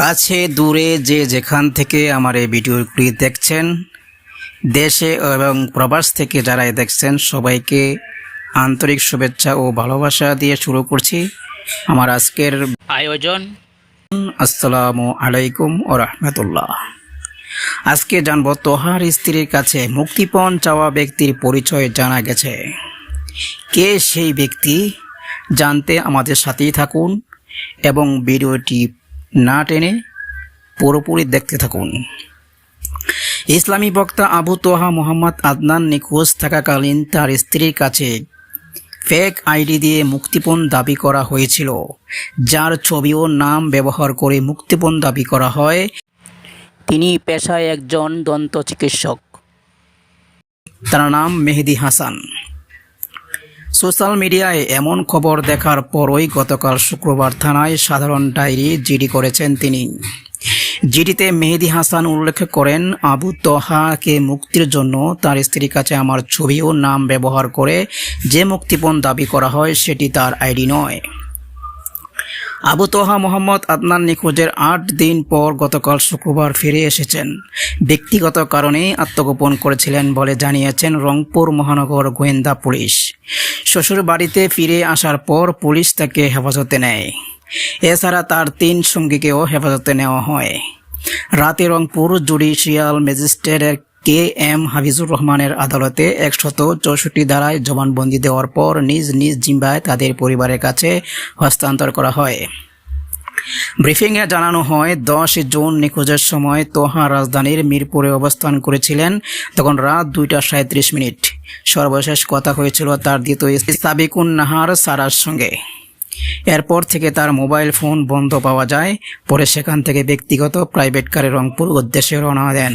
কাছে দূরে যে যেখান থেকে আমার এই ভিডিওটি দেখছেন দেশে এবং প্রবাস থেকে যারা দেখছেন সবাইকে আন্তরিক শুভেচ্ছা ও ভালোবাসা দিয়ে শুরু করছি আমার আজকের আয়োজন। আসসালামু আলাইকুম ও রহমতুল্লাহ। আজকে জানব তোহার স্ত্রীর কাছে মুক্তিপণ চাওয়া ব্যক্তির পরিচয় জানা গেছে। কে সেই ব্যক্তি? জানতে আমাদের সাথেই থাকুন এবং ভিডিওটি না টেনে পুরোপুরি দেখতে থাকুন। ইসলামী বক্তা আবু তোহা মোহাম্মদ আদনান নিখোঁজ থাকাকালীন তার স্ত্রীর কাছে ফেক আইডি দিয়ে মুক্তিপণ দাবি করা হয়েছিল, যার ছবি ও নাম ব্যবহার করে মুক্তিপণ দাবি করা হয়। তিনি পেশায় একজন দন্ত চিকিৎসক। তার নাম মেহেদি হাসান। সোশ্যাল মিডিয়ায় এমন খবর দেখার পরই গতকাল শুক্রবার থানায় সাধারণ ডায়েরি জিডি করেছেন তিনি। জিডিতে মেহেদি হাসান উল্লেখ করেন, আবু তহাকে মুক্তির জন্য তার স্ত্রীর কাছে আমার ছবি ও নাম ব্যবহার করে যে মুক্তিপণ দাবি করা হয় সেটি তার আইডি নয়। আবু তোহা মোহাম্মদ আদনান নিখোঁজের আট দিন পর গতকাল শুক্রবার ফিরে এসেছেন। ব্যক্তিগত কারণে আত্মগোপন করেছিলেন বলে জানিয়েছেন রংপুর মহানগর গোয়েন্দা পুলিশ। শ্বশুর বাড়িতে ফিরে আসার পর পুলিশ তাকে হেফাজতে নেয়। এছাড়া তার তিন সঙ্গীকেও হেফাজতে নেওয়া হয়। রাতে রংপুর জুডিশিয়াল ম্যাজিস্ট্রেটের কে এম হাফিজুর রহমানের আদালতে একশত চৌষট্টি ধারায় জবানবন্দি দেওয়ার পর নিজ নিজ জিম্বায় তাদের পরিবারের কাছে হস্তান্তর করা হয়। ব্রিফিংয়ে জানানো হয়, দশ জুন নিখোঁজের সময় তোহা রাজধানীর মিরপুরে অবস্থান করেছিলেন, তখন রাত দুইটা সাঁত্রিশ মিনিট। সর্বশেষ কথা হয়েছিল তার দ্বিতীয় সাবিকুন নাহার সারার সঙ্গে। এরপর থেকে তার মোবাইল ফোন বন্ধ পাওয়া যায়, পরে সেখান থেকে ব্যক্তিগত প্রাইভেট কারে রংপুর উদ্দেশ্যে রওনা দেন।